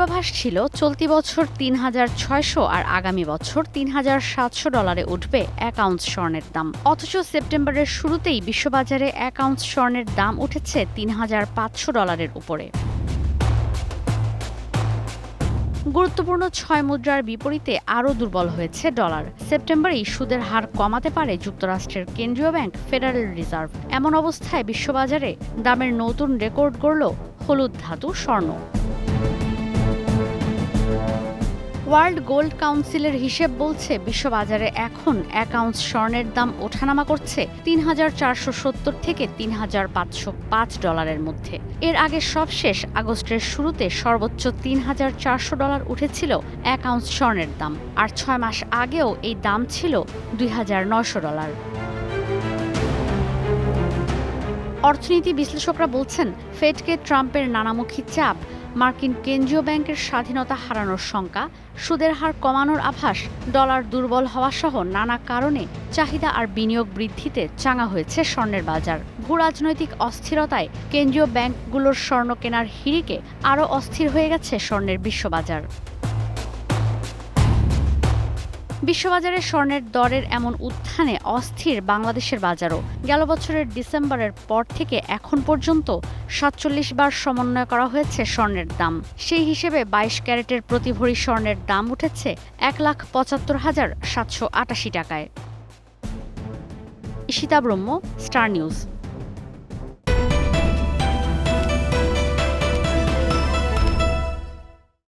পূর্বাভাস ছিল, চলতি বছর তিন হাজার ছয়শো আর আগামী বছর তিন হাজার সাতশো ডলারে উঠবে এক আউন্স স্বর্ণের দাম। অথচ সেপ্টেম্বরের শুরুতেই বিশ্ববাজারে এক আউন্স স্বর্ণের দাম উঠেছে তিন হাজার পাঁচশো ডলারের উপরে। গুরুত্বপূর্ণ ছয় মুদ্রার বিপরীতে আরও দুর্বল হয়েছে ডলার। সেপ্টেম্বরেই সুদের হার কমাতে পারে যুক্তরাষ্ট্রের কেন্দ্রীয় ব্যাংক ফেডারেল রিজার্ভ। এমন অবস্থায় বিশ্ববাজারে দামের নতুন রেকর্ড গড়ল হলুদ ধাতু স্বর্ণ। ওয়ার্ল্ড গোল্ড কাউন্সিলের হিসেব বলছে বিশ্ববাজারে এখন এক আউন্স স্বর্ণের দাম ওঠানামা করছে তিন হাজার চারশো সত্তর থেকে তিন হাজার পাঁচশো পাঁচ ডলারের মধ্যে। এর আগে সবশেষ আগস্টের শুরুতে সর্বোচ্চ তিন হাজার চারশো ডলার উঠেছিল এক আউন্স স্বর্ণের দাম, আর ছয় মাস আগেও এই দাম ছিল দুই হাজার নশো ডলার। অর্থনীতি বিশ্লেষকরা বলছেন, ফেডকে ট্রাম্পের নানামুখী চাপ মার্কিন কেন্দ্রীয় ব্যাংকের স্বাধীনতা হারানোর শঙ্কা, সুদের হার কমানোর আভাস, ডলার দুর্বল হওয়াসহ নানা কারণে চাহিদা আর বিনিয়োগ বৃদ্ধিতে চাঙা হয়েছে স্বর্ণের বাজার। ভূ রাজনৈতিক অস্থিরতায় কেন্দ্রীয় ব্যাংকগুলোর স্বর্ণ কেনার হিড়িকে আরও অস্থির হয়ে গেছে স্বর্ণের বিশ্ববাজার। বিশ্ববাজারে স্বর্ণের দরের এমন উত্থানে অস্থির বাংলাদেশের বাজারও। গেল বছরের ডিসেম্বরের পর থেকে এখন পর্যন্ত সাতচল্লিশ বার সমন্বয় করা হয়েছে স্বর্ণের দাম। সেই হিসেবে বাইশ ক্যারেটের প্রতি ভরি স্বর্ণের দাম উঠেছে এক লাখ পঁচাত্তর হাজার সাতশো আটাশি টাকায়। ঈশিতা ব্রহ্ম, স্টার নিউজ।